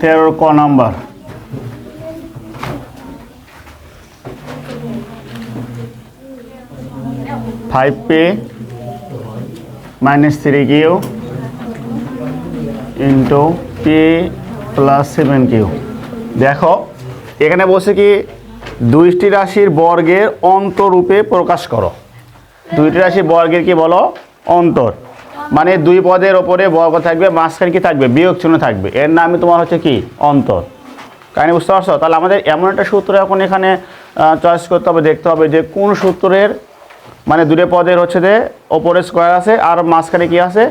তেরোর ক number. Five P minus three Q into P plus seven Q দেখো, এখানে বসে কি, দুইটি রাশির বর্গের অন্তরূপে প্রকাশ করো। দুইটি রাশির বর্গের কি বলো? অন্তর। মানে দুই পদের ওপরে বর্গ থাকবে, মাঝখানে কি থাকবে? বিয়োগ চিহ্ন থাকবে। এর নামই তোমার হচ্ছে কি? অন্তর। কাহিনি বুঝতে পারছ? তাহলে আমাদের এমন একটা সূত্র এখন এখানে চয়েস করতে হবে, দেখতে হবে যে কোন সূত্রের মানে দুটো পদের হচ্ছে যে ওপরে স্কোয়ার আছে আর মাঝখানে কি আছে?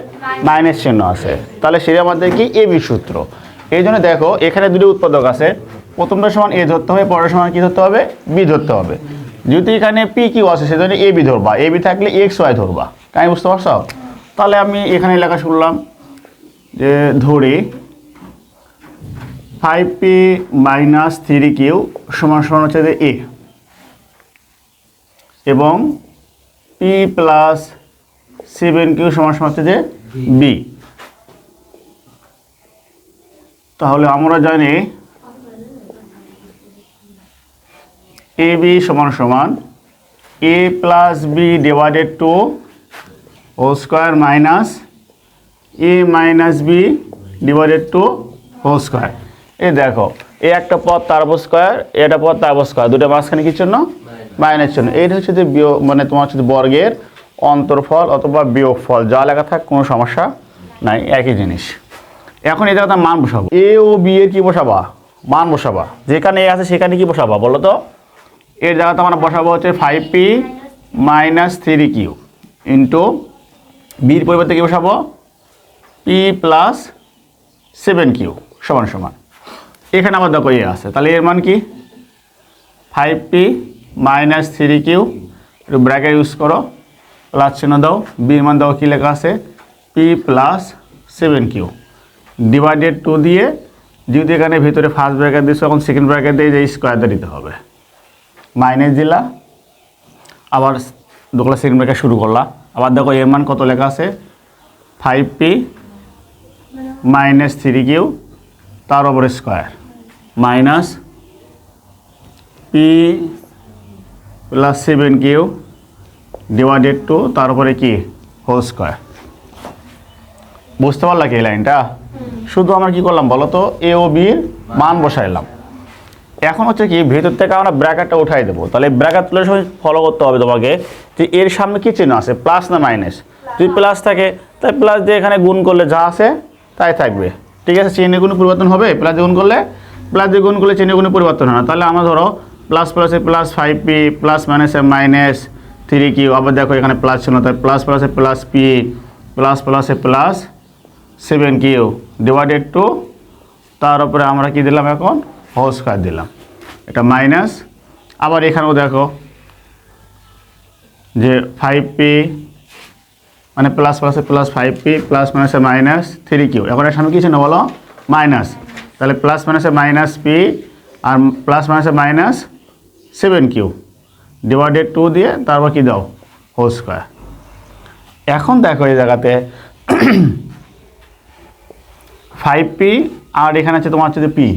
মাইনাস চিহ্ন আছে। তাহলে সেটা আমাদের কি? এ বি সূত্র। এই জন্য দেখো, এখানে দুটো উৎপাদক আছে। প্রথমটা সমান এ ধরতে হবে, পরের সমান কি ধরতে হবে? বি ধরতে হবে। যেহেতু এখানে পি কিউ আছে, সেজন্য এ বি ধরবা। এ বি থাকলে এক্স ওয়াই ধরবা। তাই বুঝতে পারছ? তাহলে আমি এখানে লেখা শুনলাম যে ধরি five P minus three Q সমান সমান হচ্ছে যে এ এবং পি প্লাস সেভেন কিউ সমান সমান হচ্ছে যে বি তাহলে আমরা জানি এ বি সমান সমান A plus B divided two whole square minus A minus B divided two whole square এই দেখো এ একটা পদ তার উপর স্কোয়ার এটা পদ তার উপর স্কোয়ার দুটো মাঝখানে কি জন্য মাইনাস জন্য এইটা হচ্ছে যে বিয়োগ মানে তোমার হচ্ছে বর্গের অন্তর্ফল অথবা বিয়োগ ফল যা লেখা থাক কোনো সমস্যা নাই একই জিনিস। এখন এই জায়গাতে মান বসাবো। এ ও বি এর কি বসাবা? মান বসাবা। যেখানে এ আছে সেখানে কি বসাবা বলো তো? এর জায়গাতে আমরা বসাবো হচ্ছে five P minus three Q into বির পরিবর্তে কি বসাবো? পি প্লাস সেভেন কিউ সমান সমান। এখানে আবার দেখো এ আছে। তাহলে এর মান কি? Five P minus three Q একটু ব্র্যাকেট ইউজ করো। প্লাস চিহ্ন দাও। বির মান দাও, কী লেখা আছে? P plus seven Q divided two দিয়ে যেহেতু এখানে ভিতরে ফার্স্ট ব্র্যাকেট দিচ্ছ এখন সেকেন্ড ব্র্যাকেট দিয়ে যে স্কোয়ারটা দিতে হবে। মাইনাস দিলা। আবার দোকলা সেকেন্ড ব্র্যাকেট শুরু করলা। আবার দেখো এর মান কত লেখা আছে? Five P minus three Q তার ওপরে square minus P plus seven Q divided two তার উপরে কি? হোল স্কোয়ার বুঝতে পারলা কি এই লাইনটা? শুধু আমরা কি করলাম বলো তো? এ ও বির মান বসাইলাম। এখন হচ্ছে কি ভেতর থেকে আমরা ব্র্যাকেটটা উঠাই দেবো। তাহলে ব্র্যাকেট তুলে সময় ফলো করতে হবে তোমাকে। যে এর সামনে কি চিহ্ন আছে? প্লাস না মাইনাস যদি প্লাস থাকে, তাই প্লাস দিয়ে এখানে গুণ করলে যা আছে, তাই থাকবে। ঠিক আছে? চিহ্নে কোনো পরিবর্তন হবে? প্লাস দিয়ে গুণ করলে প্লাস দিয়ে গুণ করলে চিহ্নে কোনো পরিবর্তন হয় না। তাহলে আমরা ধরো প্লাস প্লাসে প্লাস ফাইভ পি প্লাস মাইনাসে মাইনাস থ্রি কিউ আবার দেখো এখানে প্লাস ছিল তাই প্লাস প্লাসে প্লাস পি প্লাস প্লাসে plus seven Q divided two তার উপরে আমরা কি দিলাম এখন? হোল স্কোয়ার দিলাম। এটা মাইনাস আবার এখানেও দেখো যে ফাইভ পি মানে প্লাস প্লাসে প্লাস ফাইভ পি প্লাস মাইনাসে মাইনাস থ্রি কিউ এখন এর সামনে কি ছিল বলো? মাইনাস তাহলে প্লাস মাইনাসে মাইনাস পি আর প্লাস মাইনাসে minus seven Q divided two দিয়ে তারপর কি দাও? হোল স্কোয়ার এখন দেখো এই জায়গাতে ফাইভ পি আর এখানে আছে তোমার হচ্ছে যে পি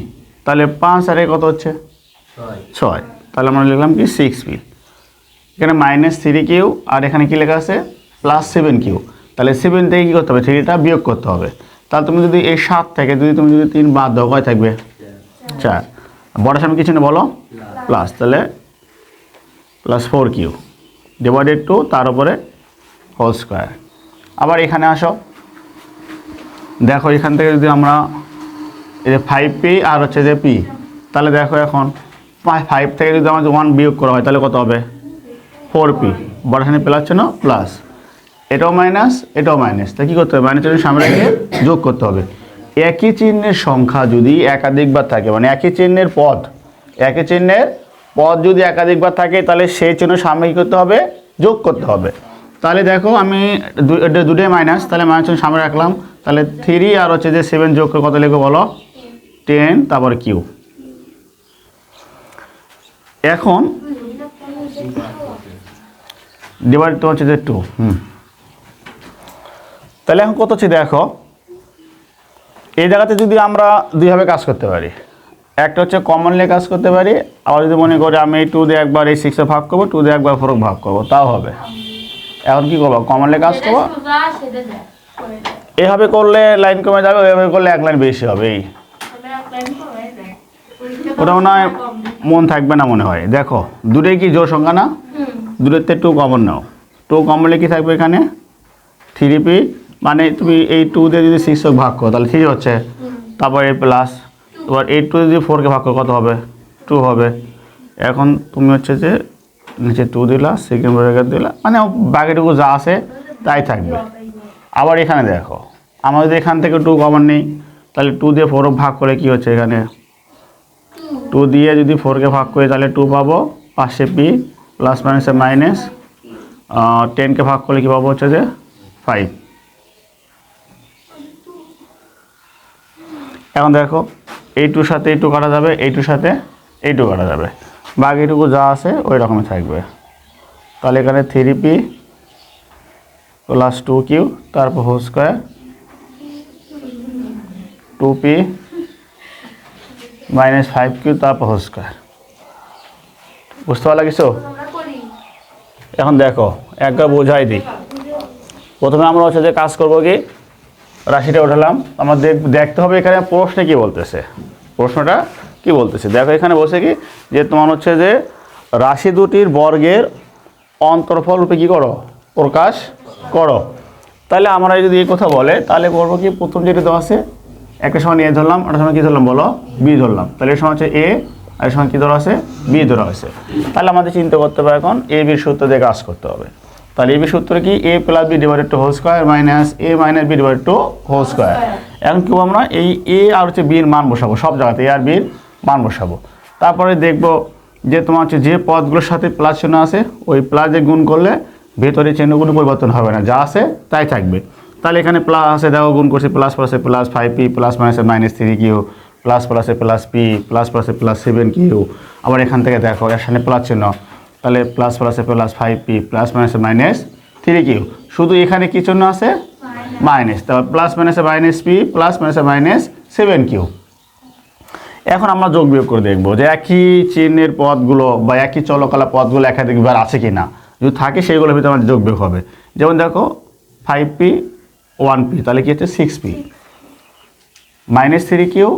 তাহলে পাঁচ আর কত হচ্ছে? ছয়। তাহলে আমরা লিখলাম কি সিক্স পি এখানে মাইনাস থ্রি কিউ আর এখানে কী লেখা আছে? প্লাস সেভেন কিউ তাহলে সেভেন থেকে কী করতে হবে? থ্রিটা বিয়োগ করতে হবে। তাহলে তুমি যদি এই সাত থেকে যদি তুমি যদি তিন বাদ দাও, কয় থাকবে? চার। বড় সামনে কিছু না বলো? প্লাস তাহলে plus four q divided two তার উপরে হোল স্কোয়ার আবার এখানে আসো। দেখো, এখান থেকে যদি আমরা এই যে ফাইভ পি আর হচ্ছে যে পি তাহলে দেখো এখন ফাইভ থেকে যদি আমাদের ওয়ান বিয়োগ করা হয়, তাহলে কত হবে? ফোর পি বড় সামনে প্লাস ছিল প্লাস এটাও মাইনাস এটাও মাইনাস তা কী করতে হবে? মাইনাস চিহ্ন সামনে রেখে যোগ করতে হবে। একই চিহ্নের সংখ্যা যদি একাধিকবার থাকে মানে একই চিহ্নের পদ, একই চিহ্নের পদ যদি একাধিকবার থাকে, তাহলে সেই চিহ্ন সামনে কী করতে হবে? যোগ করতে হবে। তাহলে দেখো আমি দুটোই মাইনাস তাহলে মাইনাস চিহ্ন সামনে রাখলাম। তাহলে থ্রি আর হচ্ছে যে সেভেন যোগ করে কত লিখব বলো? টেন তারপর কিউ এখন ডিভাইড তো হচ্ছে যে টু হুম। তাহলে এখন কত হচ্ছে দেখো? এই জায়গাতে যদি আমরা দুইভাবে কাজ করতে পারি একটা হচ্ছে কমনলি কাজ করতে পারি আবার যদি মনে করি আমি এই টু দিয়ে একবার এই সিক্সে ভাগ করব টু দিয়ে একবার ফোর ভাগ করব তাও হবে। এখন কি করব? কমনলি কাজ করব? এভাবে করলে লাইন কমে যাবে ওইভাবে করলে এক লাইন বেশি হবে এই। ওটা মনে হয় মন থাকবে না মনে হয়। দেখো দুটোই কি জোর সংখ্যা না? দূরের টু কমন নাও। টু কমনলে কি থাকবে এখানে? থ্রি পি মানে তুমি এই টু দিয়ে যদি সিক্স ভাগ করো, তাহলে থ্রি হচ্ছে। তারপর এই প্লাস এবার এই টু যদি ফোরকে ভাগ করো, কত হবে? টু হবে। এখন তুমি হচ্ছে যে নিচে টু দিলা সেকেন্ড ব্রেকার দিলা মানে বাকিটুকু যা আছে, তাই থাকবে। আবার এখানে দেখো যদি এখান থেকে টু কমন নেই, তাহলে টু দিয়ে ফোর ভাগ করে কি হচ্ছে এখানে? টু দিয়ে যদি ফোরকে ভাগ করি, তাহলে টু পাবো পাশে পি প্লাস মাইনাসে মাইনাস টেনকে ভাগ করলে কী পাবো হচ্ছে যে ফাইভ এখন দেখো এই টুর সাথে এই টু কাটা যাবে এই টুর সাথে এই টু কাটা যাবে। বাকিটুকু যা আছে ওই রকমই থাকবে। তাহলে এখানে three p plus two q তারপর whole square two p minus five q তারপর হোল স্কোয়ার বুঝতে পারলা কিছু? এখন দেখো, একবার বোঝাই দিই। প্রথমে আমরা হচ্ছে যে কাজ করব কি? রাশিটা উঠালাম আমার দেখ দেখতে হবে এখানে প্রশ্নে কি বলতেছে। প্রশ্নটা কি বলতেছে? দেখো এখানে বলছে কি? যে তোমার হচ্ছে যে রাশি দুটির বর্গের অন্তরফল রূপে কী করো? প্রকাশ করো। তাহলে আমরা যদি এই কথা বলে, তাহলে করব কি? প্রথম যেটা দেওয়া আছে, একটা সময় এ ধরলাম একটা সময় কী ধরলাম বলো? বি ধরলাম। তাহলে এর সময় হচ্ছে এ আর এর সময় কী ধরা আছে বি ধরা আছে তাহলে আমাদের চিন্তা করতে হবে এখন, এ বির সূত্র দিয়ে কাজ করতে হবে। তাহলে এ, বি সূত্র কি? A plus b divided two whole square minus a minus b divided two whole square এখন কি আমরা? এই এ আর হচ্ছে বির মান বসাবো, সব জায়গাতে এ আর বির মান বসাবো। তারপরে দেখব যে তোমার হচ্ছে যে পদগুলোর সাথে প্লাস চিহ্ন আছে, ওই প্লাসে গুণ করলে ভেতরে চিহ্নগুলো পরিবর্তন হবে না, যা আছে তাই থাকবে। তাহলে এখানে প্লাস আছে, দেখো, গুণ করছে প্লাস প্লাসে প্লাস ফাইভ পি প্লাস মাইনাসে মাইনাস থ্রি কিউ প্লাস প্লাসে প্লাস পি প্লাস প্লাসে প্লাস সেভেন কিউ আবার এখান থেকে দেখো এর সামনে প্লাস চিহ্ন। তাহলে প্লাস প্লাসে প্লাস ফাইভ পি প্লাস মাইনাসে মাইনাস থ্রি কিউ শুধু এখানে কী চিহ্ন আছে? মাইনাস তারপর প্লাস মাইনাসে মাইনাস পি প্লাস মাইনাসে মাইনাস সেভেন কিউ এখন আমরা যোগ বিয়োগ করে দেখব যে একই চিহ্নের পদগুলো বা একই চলকলা পদগুলো একাধিকবার আছে কি না যদি থাকে সেইগুলোর ভিতরে আমাদের যোগ বিয়োগ হবে। যেমন দেখো ফাইভ পি ওয়ান পি তাহলে কি হচ্ছে? Six p minus three q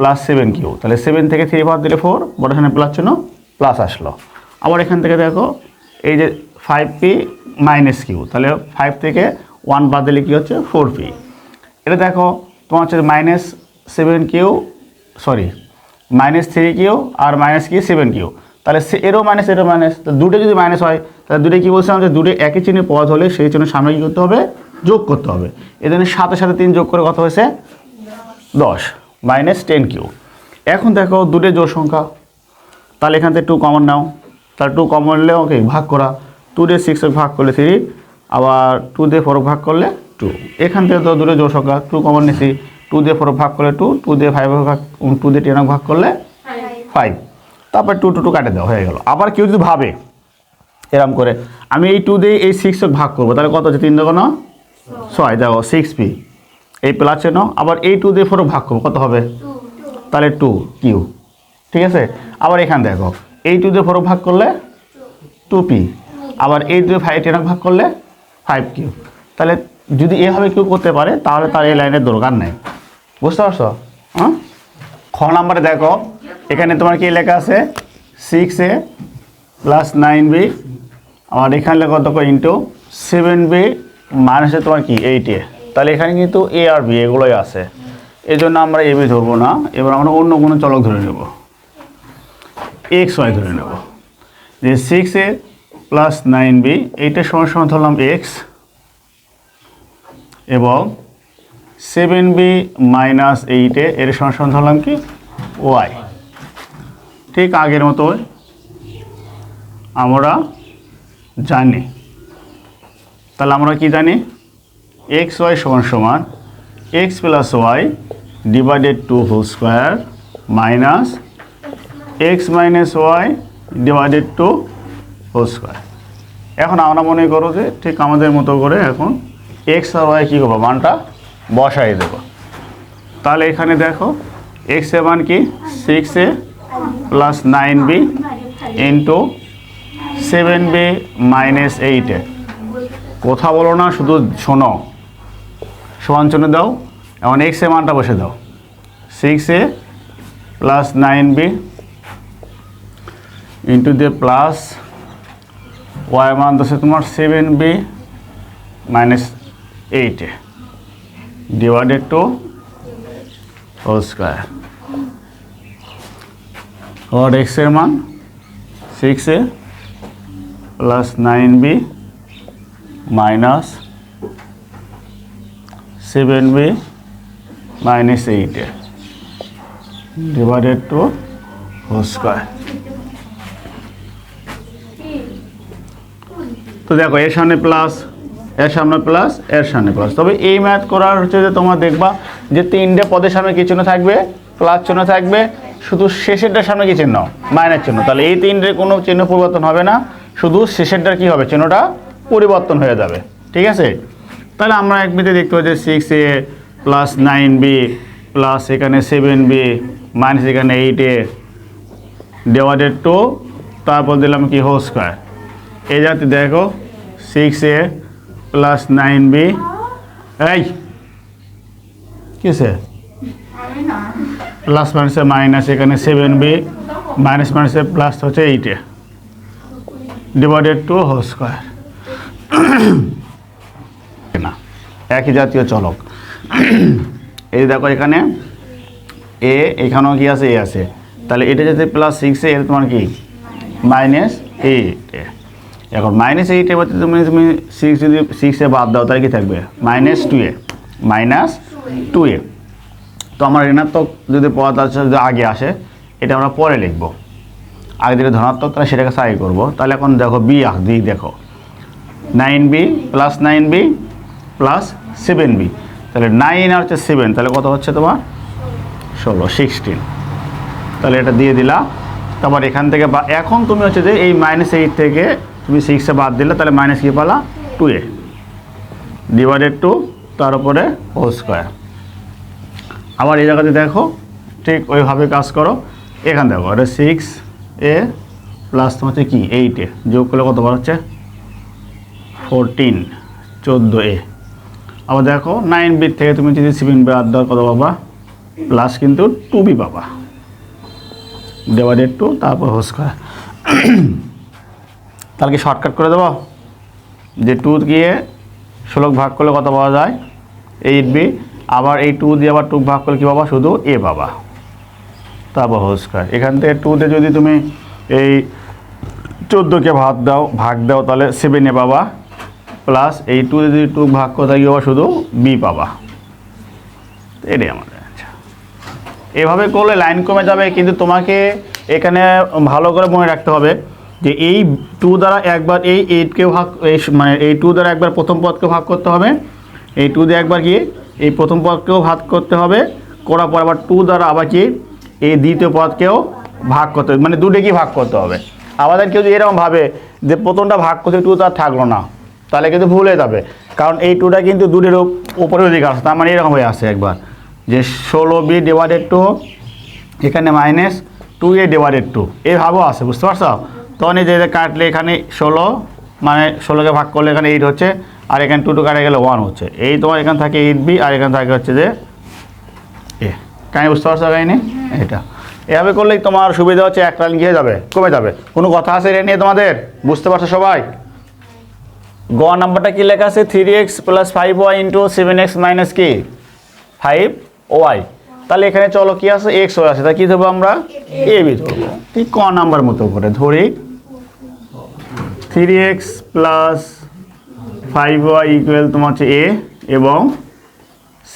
plus seven q তাহলে সেভেন থেকে থ্রি বাদ দিলে ফোর বড় এখানে প্লাস জন্য প্লাস আসলো। আবার এখান থেকে দেখো, এই যে ফাইভ পি মাইনাস কিউ তাহলে ফাইভ থেকে ওয়ান বাদ দিলে কী হচ্ছে? ফোর পি এটা দেখো, তোমার হচ্ছে minus seven q sorry minus three q আর মাইনাস কি? সেভেন কিউ তাহলে সে- এরও মাইনাস এরও মাইনাস দুটো যদি মাইনাস হয়, তাহলে দুটো কী বলছিলাম যে দুটো একই চিহ্নের পদ হলে সেই জন্য সামনে কী করতে হবে? যোগ করতে হবে। এখানে সাথে সাথে তিন যোগ করে কত হয়েছে? দশ। মাইনাস টেন কিউ এখন দেখো দুটো জোর সংখ্যা। তাহলে এখান থেকে টু কমন নাও। তাহলে টু কমন নিলে ওকে ভাগ করা। টু দিয়ে সিক্স ভাগ করলে থ্রি আবার টু দিয়ে ফোর ভাগ করলে টু এখান থেকে তো দুটো জোর সংখ্যা টু কমন নিছি। টু দিয়ে ফোর ভাগ করলে টু টু দিয়ে ফাইভ ভাগ টু দিয়ে টেন ভাগ করলে ফাইভ তারপর টু টু টু কাটে দেওয়া হয়ে গেল। আবার কেউ যদি ভাবে এরম করে, আমি এই টু দিয়ে এই সিক্স ভাগ করব, তাহলে কত হচ্ছে? তিন দেখো না ছয়, দেখো সিক্স পি এই প্লাস চেন আবার এই টু দিয়ে ফোর ভাগ করব। কত হবে? তাহলে টু কিউ ঠিক আছে? আবার এখানে দেখো, এই টু দিয়ে ফোর ভাগ করলে টু পি আবার এই টু ফাইভ টেন ভাগ করলে ফাইভ কিউ তাহলে যদি এভাবে কেউ করতে পারে, তাহলে তার এই লাইনের দরকার নেই। বুঝতে পারছ? হ্যাঁ? খ নাম্বারে দেখো, এখানে তোমার কি লেখা আছে? Six a plus nine b আমার এখানে লেখা দেখো ইন্টু সেভেন বি মাইনাসে তোমার কি এইট এ তাহলে এখানে কিন্তু এ আর বি এগুলোই আছে। এই জন্য আমরা এ বি ধরবো না। এবার আমরা অন্য কোনো চলক ধরে নেব। এক্স ওয়াই ধরে নেব। যে six a plus nine b এইটার সময় সময় ধরলাম এক্স এবং সেভেন বি মাইনাস এইটে এর সময় সময় ধরলাম কি? ওয়াই ঠিক আগের মতো আমরা জানি। তাহলে আমরা কি জানি? এক্স ওয়াই সমান সমান x plus y divided two whole square minus x minus y divided two whole square এখন আমরা মনে করো যে ঠিক আমাদের মতো করে এখন এক্স আর ওয়াই কী করব? মানটা বসাই দেবো। তাহলে এখানে দেখো এক্সের মান কি? Six a plus nine b into seven b minus এইটে কথা বলো না, শুধু শোনো। সমান চিহ্ন দাও এখন এক্স এর মানটা বসে দাও six a plus nine b into দিয়ে প্লাস ওয়াই মান দশে তোমার সেভেন বি মাইনাস এইটে ডিভাইডেড টু হোল স্কোয়ার और एक्स এর মান six a plus nine b minus seven b minus eight divided two whole square তো দেখো, এর সামনে প্লাস এর সামনে প্লাস এর সামনে প্লাস তবে এই ম্যাথ করার হচ্ছে যে তোমরা দেখবা যে তিনটে পদের সামনে কি চিহ্ন থাকবে? প্লাস চিহ্ন থাকবে। শুধু শেষেরটার সামনে কি চিহ্ন? মাইনাস চিহ্ন। তাহলে এই তিনটে কোনো চিহ্ন পরিবর্তন হবে না। শুধু শেষেরটার কি হবে? চিহ্নটা পরিবর্তন হয়ে যাবে। ঠিক আছে? তাহলে আমরা এক মিনিটে দেখতে পাচ্ছি six a plus nine b plus এখানে সেভেন বি মাইনাস এখানে এইট এ ডিভাইডেড টু তারপর দিলাম কি হোল স্কোয়ার এই যাতে দেখো six a plus nine b এই কিসে প্লাস মাইনাসে মাইনাস এখানে সেভেন বি মাইনাস মাইনাসে প্লাস হচ্ছে এইটে ডিভাইডেড টু হোল স্কোয়ার না, একই জাতীয় চলক। এই দেখো এখানে, এ, এখানেও কি আছে, এ আছে। তাহলে এটা যদি প্লাস সিক্সে এর তোমার কি? মাইনাস এইট এখন মাইনাস এইটে বলতে তুমি তুমি সিক্স যদি সিক্সে বাদ দাও, তাহলে কি থাকবে? Minus two a. Minus two a. তো আমার ঋণাত্মক যদি পদ আছে, যদি আগে আসে, এটা আমরা পরে লিখব। আগে যদি ধনাত্মক, তাহলে সেটাকে সাই করব। তাহলে এখন দেখো বি দিই দেখো। Nine b plus nine b plus seven b তাহলে নাইন আর হচ্ছে সেভেন তাহলে কত হচ্ছে তোমার? ষোলো সিক্সটিন তাহলে এটা দিয়ে দিলা। তারপর এখান থেকে বা এখন তুমি হচ্ছে যে এই মাইনাস এইট থেকে তুমি সিক্সে বাদ দিলে, তাহলে মাইনাস কি পালা? টু এ ডিভাইডেড টু তার উপরে হোল স্কোয়ার আবার এই জায়গাতে দেখো, ঠিক ওইভাবে কাজ করো। এখান দেখো, এটা সিক্স এ প্লাস তোমার হচ্ছে কি? এইট এ যোগ করলে কত বার হচ্ছে? ফোরটিন চোদ্দ এ আবার দেখো নাইন বি থেকে তুমি যদি সেভেন বাদ দাও, কত পাবা? প্লাস কিন্তু টু বি পাবা। ডিভাইডেড টু তারপর হোল স্কোয়ার তাহলে কি শর্টকাট করে দেবো? যে টু গিয়ে ষোলো ভাগ করলে কত পাওয়া যায়? এইট বি আবার এই টু দিয়ে আবার টু ভাগ করলে কী পাবা? শুধু এ পাবা। তারপর স্কোয়ার এখান থেকে টুতে যদি তুমি এই চোদ্দোকে ভাগ দাও ভাগ দাও, তাহলে সেভেনে পাবা। প্লাস এই টু যদি টু ভাগ করতে গিয়ে পাবা শুধু বি পাবা। এটাই আমাদের আচ্ছা। এভাবে করলে লাইন কমে যাবে, কিন্তু তোমাকে এখানে ভালো করে মনে রাখতে হবে যে এই টু দ্বারা একবার এই এইটকে ভাগ, এই মানে এই টু দ্বারা একবার প্রথম পদকে ভাগ করতে হবে। এই টু দিয়ে একবার কি এই প্রথম পদকেও ভাগ করতে হবে, করার পর আবার টু দ্বারা আবার কি এই দ্বিতীয় পদকেও ভাগ করতে হবে। মানে দুটো কি ভাগ করতে হবে। আমাদের কেউ যদি এরকম ভাবে যে প্রথমটা ভাগ করতে টু তার থাকল না। তাহলে কিন্তু ভুল হয়ে যাবে। কারণ এই টুটা কিন্তু দুটির উপ- উপরের দিকে আসে তার মানে এরকম হয়ে আসে একবার। যে ষোলো বি ডিভাইডেড টু এখানে minus two a divided two এভাবেও আছে, বুঝতে পারছ? তখন এই যে কাটলে এখানে ষোলো মানে ষোলোকে ভাগ করলে এখানে এইট হচ্ছে, আর এখানে টু টু কাটে গেলে ওয়ান হচ্ছে। এই তোমার এখানে থাকে এইট বি আর এখানে থাকে হচ্ছে যে এ কাহিনি বুঝতে পারছ কাহিনি? এটা। এভাবে করলেই তোমার সুবিধা হচ্ছে এক লাইন গিয়ে যাবে, কমে যাবে। কোনো কথা আছে এটা নিয়ে তোমাদের? বুঝতে পারছ সবাই? গ নাম্বারটা কি লেখা আছে? Three x plus five y into seven x minus কি? ফাইভ ওয়াই তাহলে এখানে চলো কি আছে? এক্স ওয়াই আছে। তা কি ধরবো আমরা? এ বি ধরবো। ঠিক ক নাম্বার মতো করে ধরি। Three x plus five y equal তোমার হচ্ছে এ এবং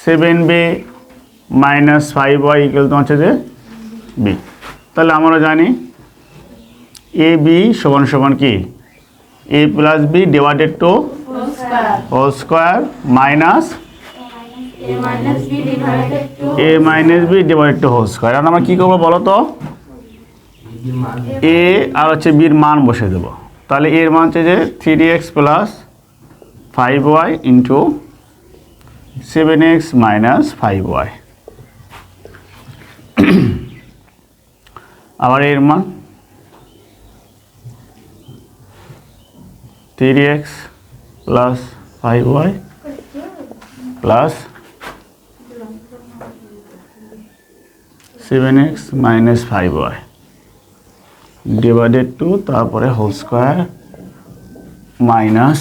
seven b minus five y equal তোমার হচ্ছে যে বি তাহলে আমরা জানি এ বি সমান সমান কি? A plus b divided two whole square minus a minus b divided two whole square এখন আমরা কী করব বলো তো? এ আর হচ্ছে বির মান বসে দেবো। তাহলে এর মান হচ্ছে যে three x plus five y into seven x minus five y আবার এর মান? Three x plus five y plus seven x minus five y divided two তারপরে whole square minus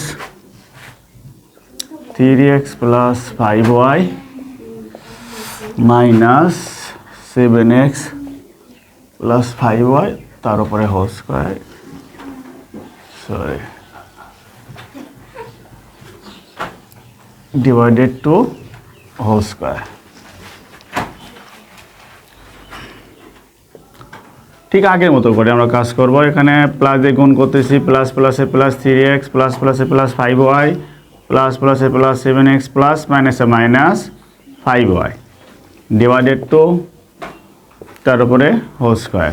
three x plus five y minus seven x plus five y তার উপরে whole square sorry divided two whole square ঠিক আগের মতো করে আমরা কাজ করব। এখানে প্লাস দিয়ে গুণ করতেছি প্লাস প্লাসে প্লাস থ্রি এক্স প্লাস প্লাসে প্লাস ফাইভ ওয়াই প্লাস প্লাসে প্লাস সেভেন এক্স প্লাস মাইনাসে minus five y divided two তার উপরে হোল স্কোয়ার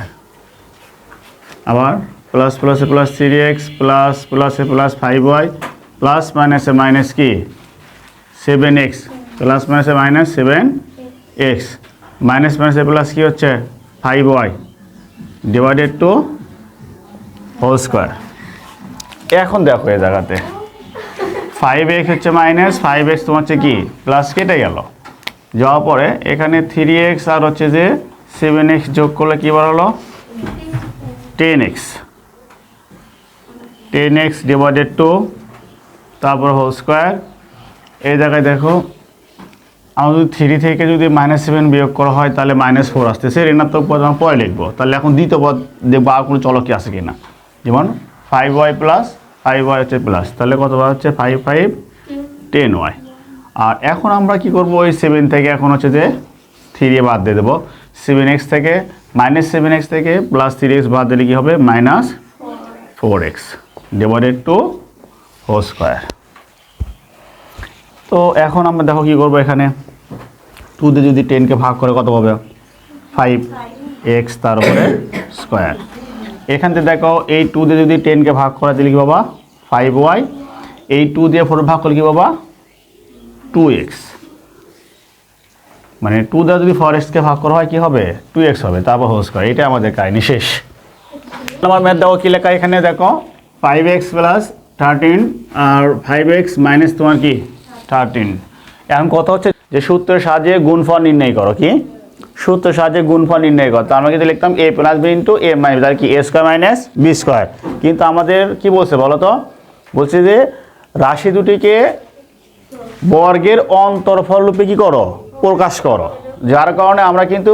আবার প্লাস প্লাসে প্লাস থ্রি এক্স প্লাস প্লাসে প্লাস ফাইভ ওয়াই প্লাস মাইনাসে মাইনাস কি? সেভেন এক্স প্লাস মাইনাসে মাইনাস সেভেন এক্স মাইনাস মাইনাসে প্লাস কী হচ্ছে? Five y divided two whole square এখন দেখো এই জায়গাতে। ফাইভ এক্স হচ্ছে মাইনাস ফাইভ এক্স তোমার হচ্ছে কি? প্লাস কেটে গেল। যাওয়ার পরে এখানে থ্রি এক্স আর হচ্ছে যে সেভেন এক্স যোগ করলে কী বার হলো ten x ten x divided two তারপর হোল স্কোয়ার এই জায়গায় দেখো যদি থ্রি থেকে যদি মাইনাস সেভেন বিয়োগ করা হয়, তাহলে মাইনাস ফোর আসতেছে। ঋণাত্মক পদ আমরা পরে লিখব। তাহলে এখন দ্বিতীয় পদ দেখব আর কোনো চলক কি কিনা। যেমন five y plus five y হচ্ছে প্লাস তাহলে কত হচ্ছে ফাইভ ফাইভ টেন ওয়াই আর এখন আমরা কি করব? ওই সেভেন থেকে এখন হচ্ছে যে থ্রি বাদ দিয়ে দেবো। সেভেন এক্স থেকে মাইনাস সেভেন এক্স থেকে প্লাস থ্রি এক্স বাদ দিলে কী হবে? Minus four x divided two whole square তো এখন আমরা দেখো কী করব এখানে? টু দিয়ে যদি টেনকে ভাগ করে কত পাবে? ফাইভ এক্স তার উপরে স্কোয়ার এখান থেকে দেখো, এই টু দিয়ে যদি টেনকে ভাগ করা দিলে কি বাবা ফাইভ ওয়াই এই টু দিয়ে ফোর ভাগ করলে কি বাবা টু এক্স মানে টু দিয়ে যদি ফোর এক্সকে ভাগ করা হয়, কি হবে? টু এক্স হবে, তারপর হোল স্কোয়ার এটা আমাদের কাহিনী, শেষ। আমার ম্যাথ দেখো কী লেখা এখানে, দেখো। ফাইভ এক্স প্লাস থার্টিন আর ফাইভ এক্স মাইনাস তোমার কি? থার্টিন এখন কথা হচ্ছে যে সূত্রের সাহায্যে গুণফল নির্ণয় করো, কি? সূত্রের সাহায্যে গুণফল নির্ণয় করো। তো আমরা কিন্তু লিখতাম a plus b into a minus তার কি? A square minus b square কিন্তু আমাদের কি বলছে বলো তো? বলছে যে রাশি দুটিকে বর্গের অন্তরফল রূপে কি করো? প্রকাশ করো। যার কারণে আমরা কিন্তু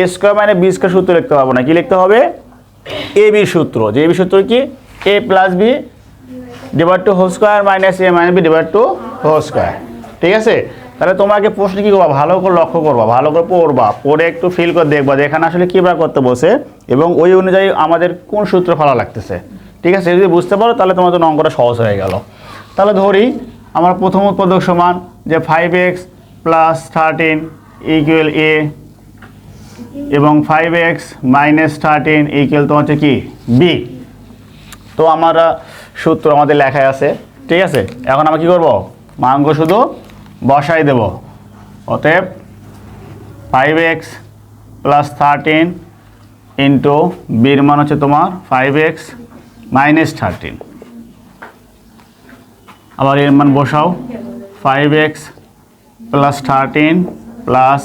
এ স্কোয়ার মানে বি স্কোয়ার সূত্র লিখতে পারব না। কি লিখতে হবে? এ বি সূত্র। যে বি সূত্র কি? A plus b divide two whole square minus a minus b divide two whole square ঠিক আছে? তাহলে তোমাকে প্রশ্ন কী করবা? ভালো করে লক্ষ্য করবা, ভালো করে পড়বা, পড়ে একটু ফিল করে দেখবা যে এখানে আসলে কী বার করতে বসে এবং ওই অনুযায়ী আমাদের কোন সূত্র ভালো লাগতেছে। ঠিক আছে? যদি বুঝতে পারো, তাহলে তোমার জন্য অঙ্কটা সহজ হয়ে গেল। তাহলে ধরি, আমার প্রথম উৎপাদক সমান যে five x plus thirteen equal a এবং five x minus thirteen equal তোমার হচ্ছে কি? বি তো আমরা সূত্র আমাদের লেখায় আছে, ঠিক আছে? এখন আমরা কি করব? মাঙ্গ শুধু বসাই দেব। অতএব five x plus thirteen into বির মান হচ্ছে তোমার ফাইভ এক্স মাইনাস থার্টিন আবার এর মান বসাও। Five x plus thirteen plus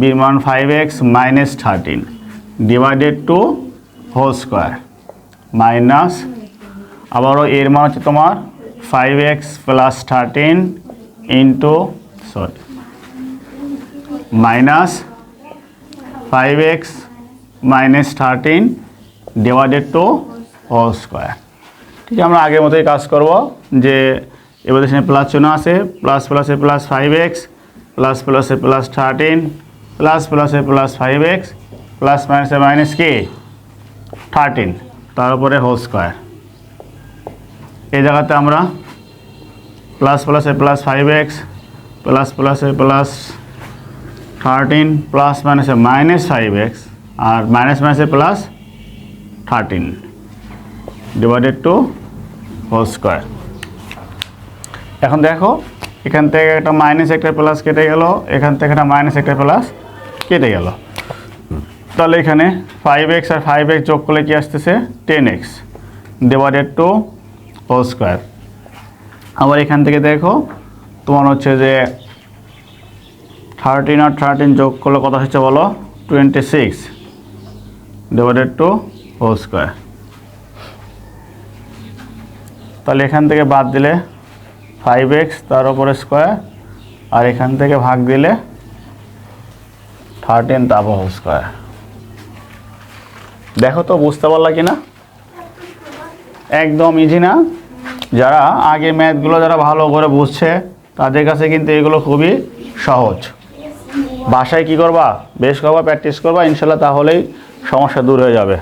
বির মান five x minus thirteen divided two whole square minus আবারও এর মান হচ্ছে তোমার five x plus thirteen into sorry minus five x minus thirteen divided two whole square ঠিক আছে, আমরা আগের মতোই কাজ করব যে এবার সেখানে প্লাস চিহ্ন আছে প্লাস প্লাসে প্লাস ফাইভ এক্স প্লাস প্লাসে প্লাস থার্টিন প্লাস প্লাসে প্লাস ফাইভ এক্স প্লাস মাইনাসে মাইনাস কে? থার্টিন তার উপরে হোল স্কোয়ার এই জায়গাতে আমরা প্লাস প্লাসে প্লাস ফাইভ এক্স প্লাস প্লাসে প্লাস থার্টিন প্লাস মাইনাসে মাইনাস ফাইভ এক্স আর মাইনাস মাইনাসে plus thirteen divided two whole square এখন দেখো, এখান থেকে একটা মাইনাস একটা প্লাস কেটে গেল, এখান থেকে একটা মাইনাস একটা প্লাস কেটে গেল। তাহলে এখানে ফাইভ এক্স আর ফাইভ এক্স যোগ করলে কি আসতেছে? Ten x divided two whole square আবার এখান থেকে দেখো, তোমার হচ্ছে যে থার্টিন আর থার্টিন যোগ করলে কত হচ্ছে বলো? Twenty six divided two whole square তাহলে এখান থেকে বাদ দিলে ফাইভ এক্স তার উপরে স্কোয়ার আর এখান থেকে ভাগ দিলে থার্টিন হোল স্কোয়ার দেখো তো, বুঝতে পারলা কি না একদম ইজি না? যারা আগে ম্যাথগুলো যারা ভালো করে বুঝছে, তাদের কাছে কিন্তু এগুলো খুবই সহজ। বাসায় কি করবা? বেশ করবা প্র্যাকটিস করবা, ইনশাল্লাহ তাহলেই সমস্যা দূর হয়ে যাবে।